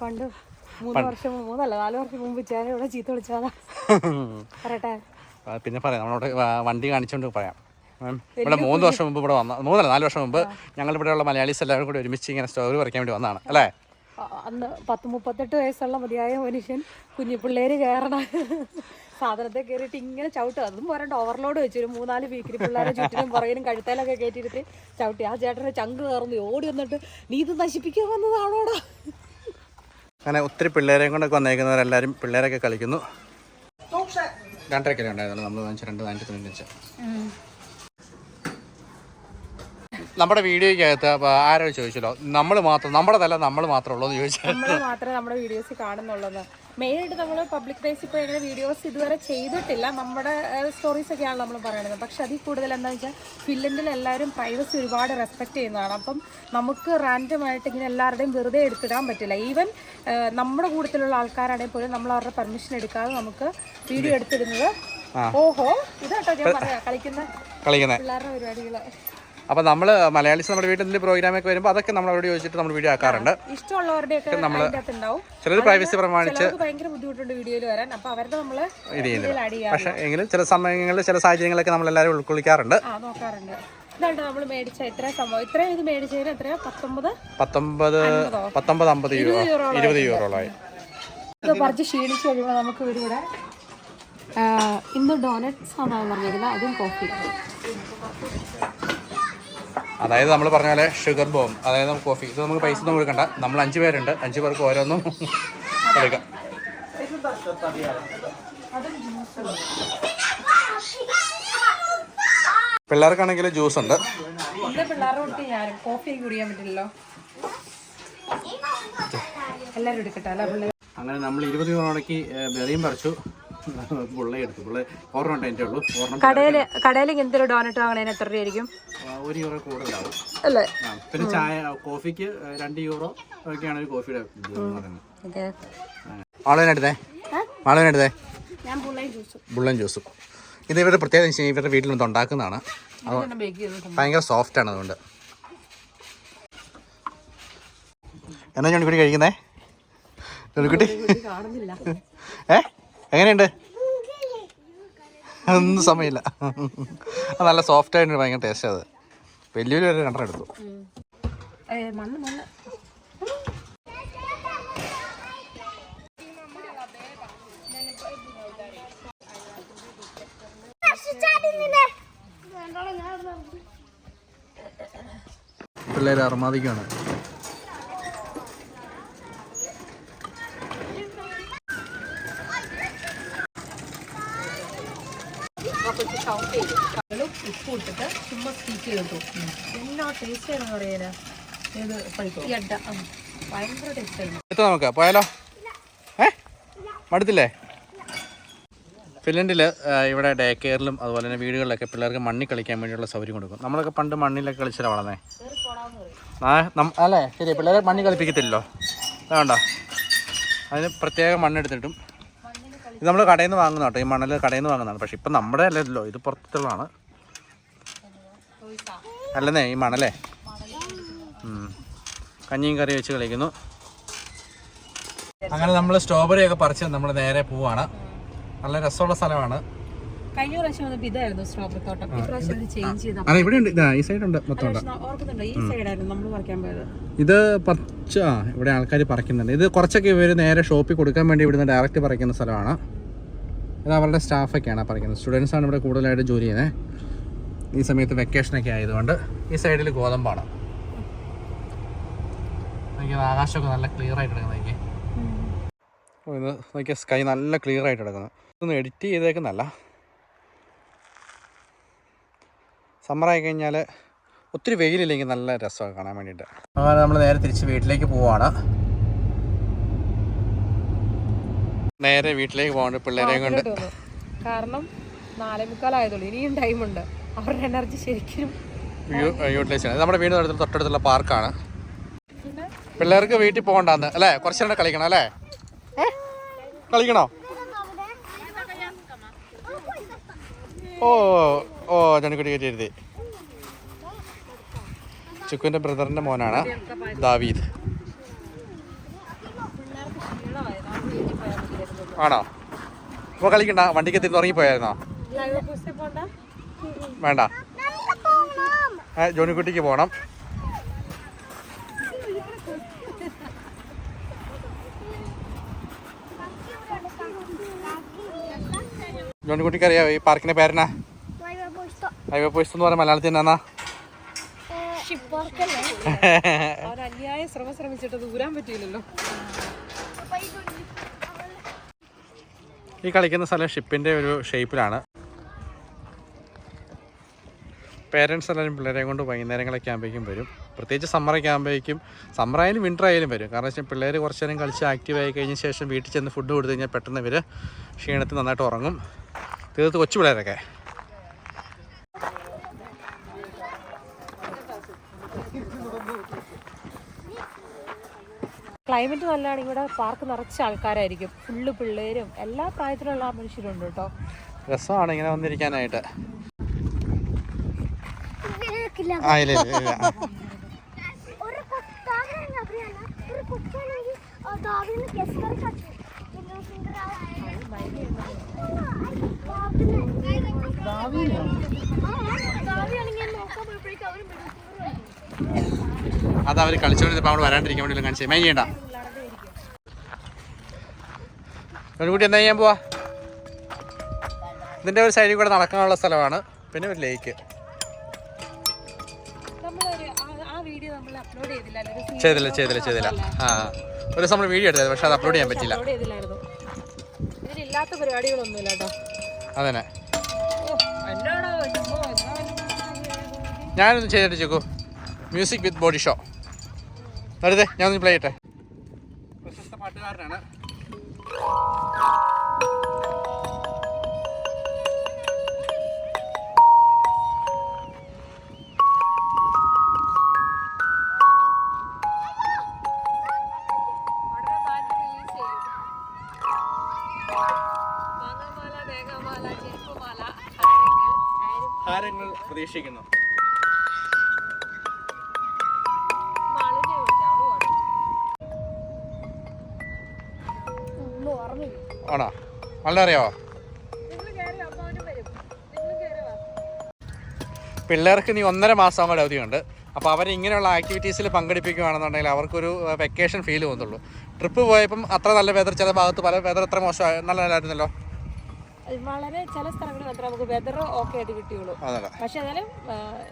പണ്ട് മൂന്ന് വർഷം മൂന്നല്ല നാല് വർഷം മുമ്പ് ചേന ഇവിടെ ചീത്ത വിളിച്ചതാ. പറയട്ടെ. പിന്നെ പറയാം. നമ്മളോട് വണ്ടി കാണിച്ചുകൊണ്ട് പറയാം. ഇവിടെ മൂന്ന് വർഷം മുമ്പ് ഇവിടെ വന്ന മൂന്നല്ല നാല് വർഷം മുമ്പ് ഞങ്ങൾ ഇവിടെയുള്ള മലയാളീസ് എല്ലാവരും കൂടി ഒരുമിച്ച് ഇങ്ങനെ സ്റ്റോറി പറിക്കാൻ വേണ്ടി വന്നതാണ്. അല്ലേ? അന്ന് പത്ത് മുപ്പത്തെട്ട് വയസ്സുള്ള മതിയായ മനുഷ്യൻ കുഞ്ഞു പിള്ളേര് കയറണ. സാധനത്തെ കയറിയിട്ട് ഇങ്ങനെ ചവിട്ടുക. അതും പോരണ്ട ഓവർലോഡ് വെച്ചു ഒരു മൂന്നാൽ വീക്കിൽ പിള്ളേരെ ചുറ്റിനും പുറകിലും കഴുത്തേലൊക്കെ കയറ്റിയിട്ട് ചവിട്ടി. ആ ചേട്ടനെ ചങ്ക് കയറുന്നു. ഓടി വന്നിട്ട് നീ ഇത് നശിപ്പിക്കാൻ വന്നതാണോടാ? അങ്ങനെ ഒത്തിരി പിള്ളേരെയും കൊണ്ടൊക്കെ വന്നേക്കുന്നവരെല്ലാവരും പിള്ളേരൊക്കെ കളിക്കുന്നു. രണ്ടര കിലോ ഉണ്ടായിരുന്നു. നമ്മൾ വാങ്ങിച്ച രണ്ട് നാനൂറ്റി നമ്മുടെ വീഡിയോയ്ക്കകത്ത് ആരോ ചോദിച്ചല്ലോ നമ്മൾ മാത്രം നമ്മുടെ തല നമ്മൾ മാത്രമേ ഉള്ളൂ എന്ന് ചോദിച്ചാൽ നമ്മൾ മാത്രമേ നമ്മുടെ വീഡിയോസ് കാണുന്നുള്ളത് മെയിനായിട്ട് നമ്മൾ പബ്ലിക് പ്ലേസ് ഇപ്പോൾ ഇങ്ങനെ വീഡിയോസ് ഇതുവരെ ചെയ്തിട്ടില്ല. നമ്മുടെ സ്റ്റോറീസ് ഒക്കെയാണ് നമ്മൾ പറയുന്നത് പക്ഷെ അതിൽ കൂടുതൽ എന്താണെന്ന് വെച്ചാൽ ഫിലിമിൽ എല്ലാവരും പ്രൈവസി ഒരുപാട് റെസ്പെക്ട് ചെയ്യുന്നതാണ്. അപ്പം നമുക്ക് റാൻഡമായിട്ട് ഇങ്ങനെ എല്ലാവരുടെയും വെറുതെ എടുത്തിടാൻ പറ്റില്ല. ഈവൻ നമ്മുടെ കൂട്ടത്തിലുള്ള ആൾക്കാരാണെങ്കിൽ പോലും നമ്മൾ അവരുടെ പെർമിഷൻ എടുക്കാതെ നമുക്ക് വീഡിയോ എടുത്തിരുന്നത് ഓഹോ ഇതാട്ടോ ഞാൻ പറയാം കളിക്കുന്ന പിള്ളേരുടെ പരിപാടികൾ അപ്പോൾ നമ്മൾ മലയാളീസ് നമ്മുടെ വീട്ടിൽ എന്തെങ്കിലും പ്രോഗ്രാമൊക്കെ വരുമ്പോൾ അതൊക്കെ നമ്മൾ അവരോട് ചോദിച്ചിട്ട് നമ്മൾ വീഡിയോ ആക്കാറുണ്ട്. ഇഷ്ടമുള്ളവരുടെയൊക്കെ നമ്മൾ ചിലർ പ്രൈവസി പ്രമാണിച്ച് ഭയങ്കര ബുദ്ധിമുട്ടുണ്ട് വീഡിയോയിൽ വരാൻ. അവരുടെ ഇത് ചെയ്യുന്നത്. ചെയ്യാം പക്ഷേ എങ്കിലും ചില സമയങ്ങളിൽ ചില സാഹചര്യങ്ങളൊക്കെ നമ്മളെല്ലാവരും ഉൾക്കൊള്ളിക്കാറുണ്ട്. നോക്കാറുണ്ട്. ഇതാണ് നമ്മൾ മേടിച്ച ഇത്ര സംഭവം. ഇത്രയും ഇത് മേടിച്ചതിന് എത്രയാ? പത്തൊമ്പത്? പത്തൊമ്പത് പത്തൊമ്പത് അമ്പത് യൂറോ. യൂറോളായി. ഇരുപത് യൂറോളായി. ഇത് പറിച്ച് ക്ഷീണിച്ച് കഴിയുമ്പോൾ നമുക്ക് ഇവരിവിടെ ആ, ഇന്ന് ഡോനറ്റ്സ് ആണെന്ന് പറഞ്ഞിരിക്കുന്നത്. അതും കോഫി അതായത് നമ്മൾ പറഞ്ഞ പോലെ ഷുഗർ ബോം അതായത് നമുക്ക് കോഫി ഇത് നമുക്ക് പൈസ ഒന്നും കൊടുക്കണ്ട. നമ്മൾ അഞ്ച് പേരുണ്ട്. അഞ്ച് പേർക്ക് ഓരോന്നും എടുക്കാം പിള്ളേർക്കാണെങ്കിൽ ജ്യൂസ് ഉണ്ട്. അങ്ങനെ നമ്മൾ ഇരുപത് രൂപ മുടക്കി ബെറിയും പറിച്ചു. പുള്ള എടുത്തു. പുള്ള ഒരെണ്ണം എന്റെ ഉള്ളൂ. ഒരെണ്ണം കടയിൽ കടയിൽ ഇങ്ങനത്തെ ഒരു ഡോനറ്റ് വാങ്ങണേന് എത്ര രൂപയായിരിക്കും? ഒരു യൂറോ കൂടുതലാവും. അല്ലേ? ആ, പിന്നെ ചായ കോഫിക്ക് രണ്ട് യൂറോ ഒക്കെയാണ് ഒരു കോഫിയുടെ ഇത് എന്ന് പറയുന്നത്. മാളവിനെടുത്തേ മാളവിനെടുത്തേ ബുള്ളൻ ജ്യൂസും ഇത് ഇവരുടെ പ്രത്യേകത എന്ന് ഇവരുടെ വീട്ടിൽ നിന്ന് ഉണ്ടാക്കുന്നതാണ്. ബേക്ക് ചെയ്തിട്ടുണ്ട് ഭയങ്കര സോഫ്റ്റ് ആണ് അതുകൊണ്ട്. എന്നാ ഞാൻ കഴിക്കുന്നേ? ഏ? എങ്ങനെയുണ്ട്? ഒന്നും സമയമില്ല. നല്ല സോഫ്റ്റ് ആയിട്ട് ഭയങ്കര ടേസ്റ്റ് അത്. വലിയൊരു വരെ രണ്ടെണ്ണം എടുത്തു. പിള്ളേർ മണ്ണ് മണ്ണ് പിള്ളേർ അർമാദിക്കാണ് ഉപ്പ് ഇട്ടിട്ട് ചുമ്മാ സ്പീക്ക് ചെയ്തിട്ടു എന്നാ ടേസ്റ്റ് ആണെന്ന് പറയാനാ ഏത് ഈ അഡ്ഡ ഭയങ്കര ടേസ്റ്റ് ആയിരുന്നു എടുത്തു നമുക്ക് പോയാലോ ഏ മടുത്തില്ലേ ഫിൻലൻഡിൽ ഇവിടെ ഡേ കെയറിലും അതുപോലെ തന്നെ വീടുകളിലൊക്കെ പിള്ളേർക്ക് മണ്ണിൽ കളിക്കാൻ വേണ്ടിയുള്ള സൗകര്യം കൊടുക്കും നമ്മളൊക്കെ പണ്ട് മണ്ണിലൊക്കെ കളിച്ചിട്ടാണ് വളർന്നേ അല്ലേ ശരി പിള്ളേരെ മണ്ണിൽ കളിപ്പിക്കത്തില്ലല്ലോ വേണ്ട അതിന് പ്രത്യേക മണ്ണെടുത്തിട്ടും ഇത് നമ്മൾ കടയിൽ നിന്ന് വാങ്ങുന്ന കേട്ടോ ഈ മണൽ കടയിൽ നിന്ന് വാങ്ങുന്നതാണ്. പക്ഷെ ഇപ്പം നമ്മുടെ അല്ലല്ലോ ഇത് പുറത്തുള്ളതാണ് അല്ലെന്നേ ഈ മണലേ. കഞ്ഞിയും കറി വെച്ച് കളിക്കുന്നു. അങ്ങനെ നമ്മൾ സ്ട്രോബെറി ഒക്കെ പറിച്ച് നമ്മൾ നേരെ പോവാണ്. നല്ല രസമുള്ള സ്ഥലമാണ്. കഴിഞ്ഞ പ്രാവശ്യം വന്നപ്പോ ഇതായിരുന്നു സ്ട്രോബെറി തോട്ടം. ഇപ്രാവശ്യം ഇത് ചേഞ്ച് ചെയ്ത അതെ ഇവിടെ ഉണ്ട്. ഇതാ ഈ സൈഡ് ഉണ്ട് മൊത്തം ഉണ്ട്? ഓർക്കുന്നുണ്ടോ? ഈ സൈഡായിരുന്നു നമ്മൾ പറിക്കാൻ പോയത്. ഇത് പറിച്ച ആ ഇവിടെ ആൾക്കാർ പറിക്കുന്നുണ്ട്. ഇത് കുറച്ചൊക്കെ ഇവർ നേരെ ഷോപ്പിൽ കൊടുക്കാൻ വേണ്ടി ഇവിടുന്ന് ഡയറക്റ്റ് പറിക്കുന്ന സ്ഥലമാണ്. ഇത് അവരുടെ സ്റ്റാഫൊക്കെയാണ് പറിക്കുന്നത്. സ്റ്റുഡൻസ് ആണ് ഇവിടെ കൂടുതലായിട്ട് ജോലി ചെയ്യുന്നത്. ഈ സമയത്ത് വെക്കേഷനൊക്കെ ആയതുകൊണ്ട് ഈ സൈഡിൽ ഗോതമ്പാണ്. ആകാശമൊക്കെ നല്ല ക്ലിയർ ആയിട്ട് എടുക്കുന്നത് സ്കൈ നല്ല ക്ലിയർ ആയിട്ട് എടുക്കുന്നത് ഇതൊന്നും എഡിറ്റ് ചെയ്തേക്കുന്നല്ല സമ്മറായി കഴിഞ്ഞാൽ ഒത്തിരി വെയിലില്ലെങ്കിൽ നല്ല രസമാണ് കാണാൻ വേണ്ടിയിട്ട്. അങ്ങനെ നമ്മൾ നേരെ തിരിച്ച് വീട്ടിലേക്ക് പോവാണ്. നേരെ വീട്ടിലേക്ക് പോകാണ്ട് പിള്ളേരെയും കൊണ്ട്. കാരണം നാലേ മുക്കാലായതുള്ളൂ ഇനിയും ടൈമുണ്ട് അവരുടെ എനർജി ശരിക്കും യൂട്ടിലൈസ് ചെയ്യണം നമ്മുടെ വീടിന് അടുത്ത് തൊട്ടടുത്തുള്ള പാർക്കാണ് പിള്ളേർക്ക് വീട്ടിൽ പോകണ്ടെന്ന്. അല്ലേ? കുറച്ച് നേരം കളിക്കണം അല്ലേ? കളിക്കണോ? ഓ ഓ ജണിക്കുട്ടി കയറ്റി ചുക്കുവിന്റെ ബ്രദറിന്റെ മോനാണ് ദാവീദ്. ആണോ? അപ്പോൾ കളിക്കണ്ട വണ്ടിക്ക് എത്തി പോണ്ട വേണ്ട. ജോണിക്കുട്ടിക്ക് പോകണം ജോണിക്കുട്ടിക്ക് അറിയാമോ ഈ പാർക്കിന്റെ പേരെന്നാ? ഹൈവേ പോയിസ് എന്ന് പറഞ്ഞ മലയാളത്തിൽ എന്നാ ഷിപ്പ് വർക്കല്ലേ അവൻ അന്യായ ശ്രമം ശ്രമിച്ചിട്ട് ദൂരാൻ പറ്റിയില്ലല്ലോ ഈ കളിക്കുന്ന സ്ഥലം ഷിപ്പിന്റെ ഒരു ഷേപ്പിലാണ്. പേരൻസ് എല്ലാവരും പിള്ളേരെ കൊണ്ട് വൈകുന്നേരങ്ങളൊക്കെ ആകുമ്പോഴേക്കും വരും. പ്രത്യേകിച്ച് സമ്മറൊക്കെ ആകുമ്പോഴേക്കും സമ്മർ ആയാലും വിന്റർ ആയാലും വരും. കാരണം വെച്ചാൽ പിള്ളേർ കുറച്ച് നേരം കളിച്ച് ആക്റ്റീവ് ആയി കഴിഞ്ഞ ശേഷം വീട്ടിൽ ചെന്ന് ഫുഡ് കൊടുത്തു കഴിഞ്ഞാൽ പെട്ടെന്ന് ഇവർ ക്ഷീണത്തിൽ നന്നായിട്ട് ഉറങ്ങും. തീർത്ത് കൊച്ചു പിള്ളേരൊക്കെ. ക്ലൈമറ്റ് നല്ലതാണെങ്കിൽ ഇവിടെ പാർക്ക് നിറച്ച ആൾക്കാരായിരിക്കും. ഫുള്ള് പിള്ളേരും എല്ലാ പ്രായത്തിലുള്ള മനുഷ്യരുണ്ട് കേട്ടോ. രസമാണ് ഇങ്ങനെ വന്നിരിക്കാനായിട്ട്. ദാവിയാണെങ്കിൽ നോക്കാൻ പോയപ്പോഴേക്കും അവർ അത് അവർ കളിച്ചുകൊണ്ടിരുന്നപ്പോൾ അവിടെ വരാണ്ടിരിക്കാൻ വേണ്ടി കാണിച്ചത് മൈ ചെയ്യണ്ട. എന്താ ചെയ്യാൻ പോവാ? ഇതിന്റെ ഒരു സൈഡിൽ കൂടെ നടക്കാനുള്ള സ്ഥലമാണ്. പിന്നെ ഒരു ലേക്ക് ചെയ്തില്ല. ചെയ്തില്ല ചെയ്തില്ല ആ. ഒരു ദിവസം നമ്മൾ വീഡിയോ എടുത്തത് പക്ഷെ അത് അപ്ലോഡ് ചെയ്യാൻ പറ്റില്ല പരിപാടികളൊന്നുമില്ല കേട്ടോ. അതന്നെ. ഞാനൊന്ന് ചെയ്തിട്ട് ചോക്കു മ്യൂസിക് വിത്ത് ബോഡി ഷോ വെറുതെ ഞാൻ പ്ലേ ചെയ്യട്ടെ. പ്രശസ്ത പാട്ടുകാരനാണ്. ഉടനെ ആണോ? വളരെ അറിയാവോ. പിള്ളേർക്ക് ഇനി ഒന്നര മാസം കൂടെ അവധിയുണ്ട് അപ്പോൾ അവരെ ഇങ്ങനെയുള്ള ആക്ടിവിറ്റീസിൽ പങ്കെടുപ്പിക്കുകയാണെന്നുണ്ടെങ്കിൽ അവർക്കൊരു വെക്കേഷൻ ഫീൽ തോന്നുള്ളൂ ട്രിപ്പ് പോയപ്പം അത്ര നല്ല വെതർ ചില ഭാഗത്ത് പല വെതർ അത്ര നല്ല നല്ലതായിരുന്നല്ലോ വളരെ ചില സ്ഥലങ്ങളിൽ മാത്രമേ നമുക്ക് വെതർ ഓക്കെ ആയിട്ട് കിട്ടിയുള്ളൂ. പക്ഷെ എന്നാലും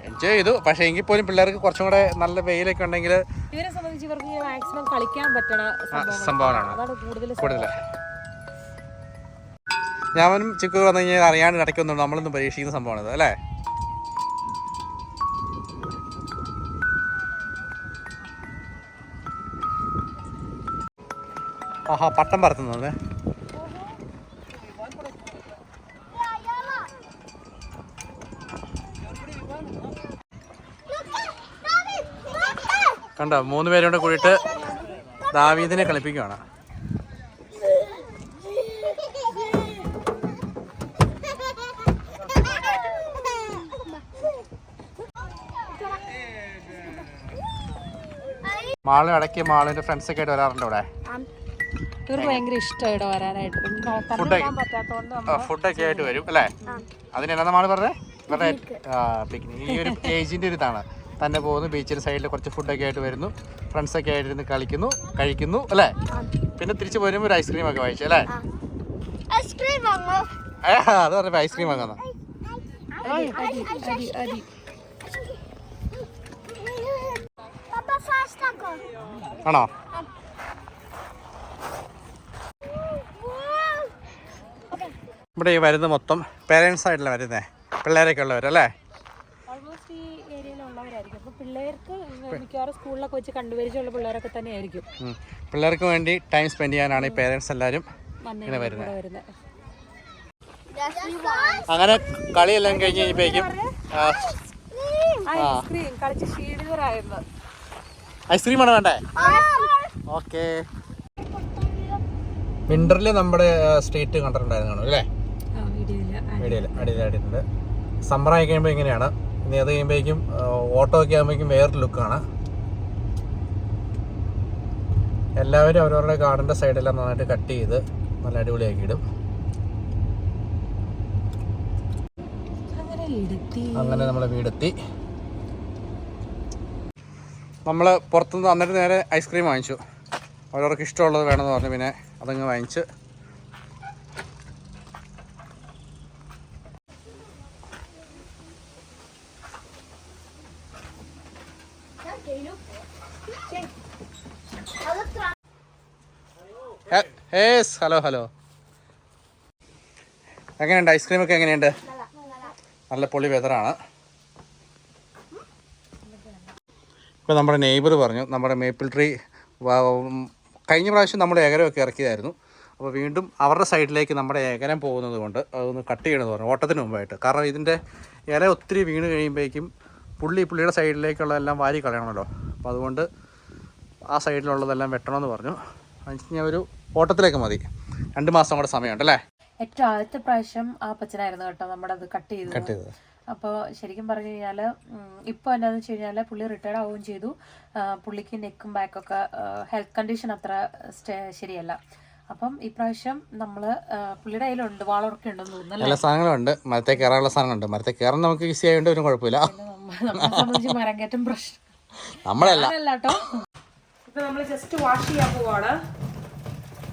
എൻജോയ് ചെയ്തു. പക്ഷെ എങ്കിൽ പോലും പിള്ളേർക്ക് കുറച്ചും കൂടെ നല്ല വെയിലൊക്കെ ഉണ്ടെങ്കിൽ ഇവരെ സംബന്ധിച്ച് ഇവർക്ക് മാക്സിമം കളിക്കാൻ പറ്റണ. സംഭവമാണ് കൂടുതൽ കൂടുതൽ ഞാനും ചിക്കു വന്നു കഴിഞ്ഞാൽ അറിയാണ്ട് ഇടയ്ക്കൊന്നും നമ്മളൊന്നും പരീക്ഷിക്കുന്ന സംഭവമാണിത് അല്ലേ? ആഹാ പട്ടം പറത്തുന്നത് കണ്ടോ മൂന്ന് പേരും കൂടെ കൂടിയിട്ട് ദാവീദിനെ കളിപ്പിക്കുകയാണ് മാൾ ഇടയ്ക്ക് മാളിന്റെ ഫ്രണ്ട്സ് ഒക്കെ ആയിട്ട് വരാറുണ്ട് ഇവിടെ. ഇവർക്ക് ഭയങ്കര ഇഷ്ടം ഇവിടെ വരാനായിട്ട് ഫുഡൊക്കെ ആയിട്ട് വരും അല്ലേ? അതിന് എന്നാ മാൾ പറഞ്ഞേ? ഇവരുടെ പിക്നിക് ഈ ഒരു ഏജിന്റെ ഒരു ഇതാണ്. തന്നെ പോകുന്നു ബീച്ചിന്റെ സൈഡിൽ കുറച്ച് ഫുഡൊക്കെ ആയിട്ട് വരുന്നു. ഫ്രണ്ട്സ് ഒക്കെ ആയിട്ട് കളിക്കുന്നു കഴിക്കുന്നു അല്ലേ? പിന്നെ തിരിച്ചു പോരുമ്പോൾ ഒരു ഐസ്ക്രീം ഒക്കെ വാങ്ങിച്ചു അല്ലേ? അത് പറഞ്ഞപ്പോ ഐസ്ക്രീം വാങ്ങുന്ന ആണോ? ഇവിടെ ഈ വരുന്ന മൊത്തം പേരൻസ് ആയിട്ടല്ല വരുന്നേ. പിള്ളേരൊക്കെ ഉള്ളവരല്ലേ പിള്ളേർക്ക്. വേണ്ടി ടൈം സ്പെൻഡ് ചെയ്യാനാണ് ഈ പേരൻസ് എല്ലാരും വരുന്നത്. വരുന്നത് അങ്ങനെ കളിയെല്ലാം കഴിഞ്ഞ് കഴിഞ്ഞപ്പോഴേക്കും കളിച്ച് ക്ഷീണിതരായിരുന്നു ഐസ്ക്രീം ആണ് വേണ്ടേ ഓക്കെ. വിന്ററിൽ നമ്മുടെ സ്ട്രീറ്റ് കണ്ടിട്ടുണ്ടായിരുന്നു അല്ലേ? വീഡിയോയിൽ അടിയിലായിട്ടുണ്ട് സമ്മർ ആയി കഴിയുമ്പോൾ ഇങ്ങനെയാണ്. ഇനി അത് കഴിയുമ്പോഴേക്കും ഓട്ടോ ഒക്കെ ആകുമ്പോഴേക്കും വേറൊരു ലുക്കാണ് എല്ലാവരും അവരവരുടെ ഗാർഡന്റെ സൈഡെല്ലാം നന്നായിട്ട് കട്ട് ചെയ്ത് നല്ല അടിപൊളിയാക്കി ഇടും. അങ്ങനെ നമ്മളെ വീടെത്തി. നമ്മൾ പുറത്തുനിന്ന് വന്നിട്ട് നേരെ ഐസ്ക്രീം വാങ്ങിച്ചു. അവരവർക്ക് ഇഷ്ടമുള്ളത് വേണമെന്ന് പറഞ്ഞു പിന്നെ അതങ്ങ് വാങ്ങിച്ച്. ഹേസ് ഹലോ ഹലോ. എങ്ങനെയുണ്ട്? ഐസ്ക്രീമൊക്കെ എങ്ങനെയുണ്ട്? നല്ല പൊളി വെതറാണ് ഇപ്പോൾ നമ്മുടെ നെയ്ബർ പറഞ്ഞു നമ്മുടെ മേപ്പിൾ ട്രീ കഴിഞ്ഞ പ്രാവശ്യം നമ്മൾ ഏകരമൊക്കെ ഇറക്കിയതായിരുന്നു. അപ്പോൾ വീണ്ടും അവരുടെ സൈഡിലേക്ക് നമ്മുടെ ഏകരം പോകുന്നത് കൊണ്ട് അതൊന്ന് കട്ട് ചെയ്യണമെന്ന് പറഞ്ഞു ഓട്ടത്തിന് മുമ്പായിട്ട്. കാരണം ഇതിന്റെ ഇല ഒത്തിരി വീണ് കഴിയുമ്പോഴേക്കും പുള്ളി പുള്ളിയുടെ സൈഡിലേക്കുള്ള എല്ലാം വാരി കളയണമല്ലോ. അപ്പോൾ അതുകൊണ്ട് ആ സൈഡിലുള്ളതെല്ലാം വെട്ടണമെന്ന് പറഞ്ഞു. കഴിഞ്ഞാൽ ഒരു ഓട്ടത്തിലേക്ക് മതി. രണ്ട് മാസം കൂടെ സമയമുണ്ട് അല്ലേ? ഏറ്റവും ആദ്യത്തെ പ്രാവശ്യം ആ പച്ചനായിരുന്നു കേട്ടോ നമ്മുടെ അത് കട്ട് ചെയ്ത് കട്ട് ചെയ്തത്. അപ്പോൾ ശരിക്കും പറഞ്ഞു കഴിഞ്ഞാൽ ഇപ്പോൾ എന്താണെന്ന് വെച്ച് കഴിഞ്ഞാൽ പുള്ളി റിട്ടയർഡ് ആവുകയും ചെയ്തു. പുള്ളിക്ക് നെക്കും ബാക്കൊക്കെ ഹെൽത്ത് കണ്ടീഷൻ അത്ര ശരിയല്ല. അപ്പം ഇപ്രാവശ്യം നമ്മൾ പുള്ളിയുടെ കയ്യിലുണ്ട് വാളൊക്കെ ഉണ്ടെന്ന് തോന്നുന്നു എല്ലാ സാധനങ്ങളുണ്ട് മരത്തെ കയറാനുള്ള സാധനങ്ങളുണ്ട്. മരത്തെ കയറാൻ നമുക്ക് ഈസി ആയതുകൊണ്ട് ഒരു കുഴപ്പമില്ല. സംബന്ധിച്ച് മരം കയറ്റം പ്രശ്നം. നമ്മളല്ല. കേട്ടോ ഇപ്പൊ നമ്മൾ ജസ്റ്റ് വാഷ് ചെയ്യാൻ പോവാണ്.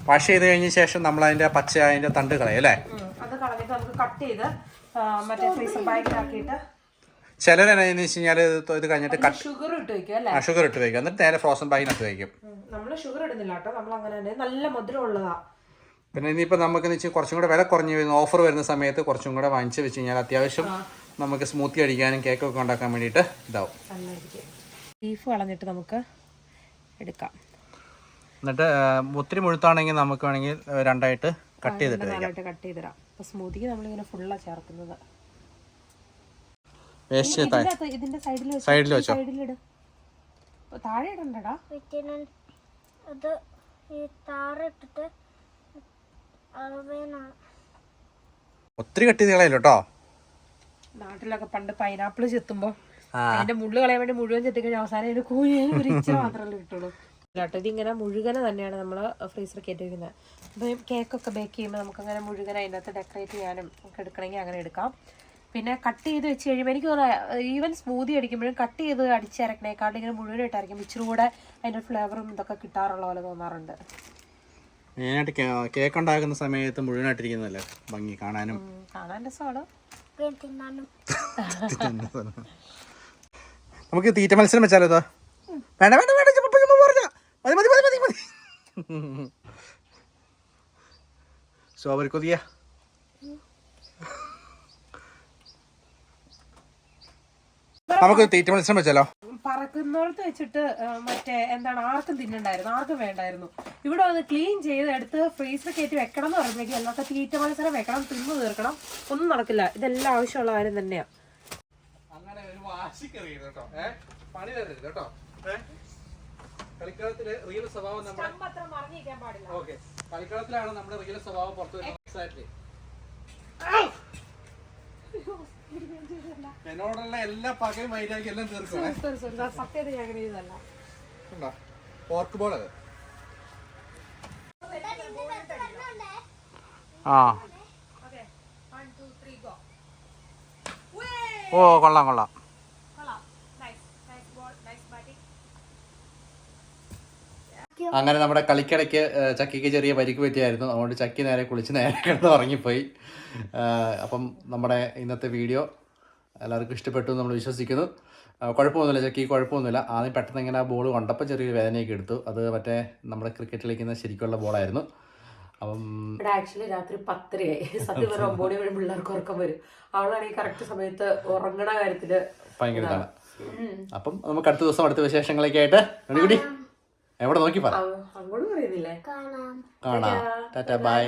വാഷ് ചെയ്ത് കഴിഞ്ഞ ശേഷം നമ്മൾ അതിന്റെ പച്ച അതിന്റെ തണ്ട് കളയും അല്ലേ? അത് കളഞ്ഞിട്ട് നമുക്ക് കട്ട് ചെയ്ത് മറ്റേ ഫ്രീസർ ബാഗിലാക്കിയിട്ട് ചിലർ എന്നാന്ന് വെച്ച് കഴിഞ്ഞാൽ ഇത് കഴിഞ്ഞിട്ട് കട്ട് ഷുഗർ ഇട്ട് വെക്കും അല്ലേ? ഷുഗർ ഇട്ട് വയ്ക്കും എന്നിട്ട് നേരെ ഫ്രോസൺ ബാഗിനകത്ത് വെക്കും. നമ്മൾ ഷുഗർ ഇടുന്നില്ല കേട്ടോ. നമ്മൾ അങ്ങനെ തന്നെ നല്ല മധുരം ഉള്ളതാ. പിന്നെ ഇനിയിപ്പോൾ നമുക്ക് വെച്ചാൽ കുറച്ചും കൂടെ വില കുറഞ്ഞു വരുന്ന ഓഫർ വരുന്ന സമയത്ത് കുറച്ചും കൂടെ വാങ്ങിച്ചു വെച്ച് കഴിഞ്ഞാൽ അത്യാവശ്യം നമുക്ക് സ്മൂത്തി അടിക്കാനും കേക്ക് ഒക്കെ ഉണ്ടാക്കാൻ വേണ്ടിയിട്ട് ഇതാവും. ബീഫ് കളഞ്ഞിട്ട് നമുക്ക് എടുക്കാം. എന്നിട്ട് ഒത്തിരി മുഴുത്താണെങ്കിൽ നമുക്ക് വേണമെങ്കിൽ രണ്ടായിട്ട് കട്ട് ചെയ്തിട്ട് കട്ട് ചെയ്ത് തരാം അപ്പൊ സ്മൂത്തിക്ക് നമ്മളിങ്ങനെ ഫുള്ളാ ചേർക്കുന്നത് ഇതിന്റെ സൈഡിൽ സൈഡിൽ വെച്ചോ സൈഡിലിട് താഴെ ഇടണ്ടടാ അത് ഈ താറിട്ടിട്ട് ഒത്തിരി കട്ടി കളയല്ലോ കേട്ടോ നാട്ടിലൊക്കെ പണ്ട് പൈനാപ്പിൾ ചെത്തുമ്പോ അതിന്റെ മുള്ളു കളയാൻ വേണ്ടി മുഴുവൻ ചെത്തിക്കഴിഞ്ഞാൽ അവസാനം കൂലി ഒരു ഇച്ച മാത്രമല്ലേ കിട്ടുള്ളൂ കേട്ടോ. ഇതിങ്ങനെ മുഴുകന തന്നെയാണ് നമ്മൾ ഫ്രീസർ കയറ്റി വെക്കുന്നത് അപ്പം കേക്കൊക്കെ ബേക്ക് ചെയ്യുമ്പോൾ നമുക്കങ്ങനെ മുഴുകന അതിനകത്ത് ഡെക്കറേറ്റ് ചെയ്യാനും ഒക്കെ എടുക്കണമെങ്കിൽ അങ്ങനെ എടുക്കാം. പിന്നെ കട്ട് ചെയ്ത് വെച്ച് കഴിയുമ്പോൾ എനിക്ക് തോന്നുന്നു ഈവൻ സ്മൂതി അടിക്കുമ്പോഴും കട്ട് ചെയ്ത് അടിച്ചിറക്കണേക്കാളും ഇങ്ങനെ മുഴുവനായിട്ടായിരിക്കും ഇച്ചിരി കൂടെ അതിന്റെ ഫ്ലേവറും ഇതൊക്കെ കിട്ടാറുള്ള പോലെ തോന്നാറുണ്ട്. മെയിനായിട്ട് കേക്ക് ഉണ്ടാക്കുന്ന സമയത്ത് മുഴുവനായിട്ടിരിക്കുന്നല്ലേ ഭംഗി കാണാനും. കാണാൻ രസമാണ്. തിന്നാനും. നമുക്ക് തീറ്റ മത്സരം വെച്ചാലോ വേണ്ട വേണ്ട വേണ്ട. മതി മതി മതി മതി മതി. സ്ട്രോബെറി കൊതിയ നമുക്ക് തീറ്റ മത്സരം വെച്ചാലോ? പറക്കുന്നോളത്ത് വെച്ചിട്ട് മറ്റേ എന്താണ് ആർക്കും തിന്നണ്ടായിരുന്നു ആർക്കും വേണ്ടായിരുന്നു. ഇവിടെ വന്ന് ക്ലീൻ ചെയ്ത് എടുത്ത് ഫ്രീസർ കയറ്റി വെക്കണം എന്ന് പറയുമ്പോഴേക്കും എന്നൊക്കെ തീറ്റ മത്സരം വെക്കണം തിന്നു തീർക്കണം. ഒന്നും നടക്കില്ല. ഇതെല്ലാം ആവശ്യമുള്ള കാര്യം തന്നെയാ. അങ്ങനെ ഒരു വാശി കയറിയത് കേട്ടോ. ഏ? പണി തരരുത് കേട്ടോ. കളിക്കളത്തിൽ റിയൽ സ്വഭാവം നമ്മുടെ ഓക്കെ കളിക്കളത്തിലാണ് നമ്മുടെ റിയൽ സ്വഭാവം പുറത്തു വരുന്നത്. എക്സാക്ട്ലി എന്നോടുള്ള എല്ലാ പകയും വൈരാഗ്യം എല്ലാം തീർക്കും. പോർക്ക് ബോൾ അത്. ആ. ഓ കൊള്ളാം കൊള്ളാം. അങ്ങനെ നമ്മുടെ കളിക്കിടയ്ക്ക് ചക്കിക്ക് ചെറിയ പരിക്ക് പറ്റിയായിരുന്നു. അതുകൊണ്ട് ചക്കി നേരെ കുളിച്ച് നേരെ കിടന്ന് ഉറങ്ങിപ്പോയി. അപ്പം നമ്മുടെ ഇന്നത്തെ വീഡിയോ എല്ലാവർക്കും ഇഷ്ടപ്പെട്ടു എന്ന് നമ്മൾ വിശ്വസിക്കുന്നു. കുഴപ്പമൊന്നുമില്ല ചക്കി കുഴപ്പമൊന്നുമില്ല. ആദ്യം പെട്ടെന്ന് ഇങ്ങനെ ആ ബോൾ കണ്ടപ്പോൾ ചെറിയൊരു വേദനയൊക്കെ എടുത്തു. അത് മറ്റേ നമ്മുടെ ക്രിക്കറ്റ് കളിക്കുന്ന ശരിക്കുള്ള ബോളായിരുന്നു അപ്പം ആക്ച്വലി രാത്രി പത്തരയായി. സത്യം പറഞ്ഞ ഒമ്പത് മണി പിള്ളേർക്ക് ഉറക്കം വരും. അവളാണെങ്കിൽ കറക്റ്റ് സമയത്ത് ഉറങ്ങണ കാര്യത്തിൽ ഭയങ്കര അപ്പം നമുക്ക് അടുത്ത ദിവസം അടുത്ത വിശേഷങ്ങളൊക്കെ ആയിട്ട്. എവിടെ നോക്കി പറ. അങ്ങോട്ട് പറയുന്നില്ലേ കാണാം. കാണാം. Tata bye.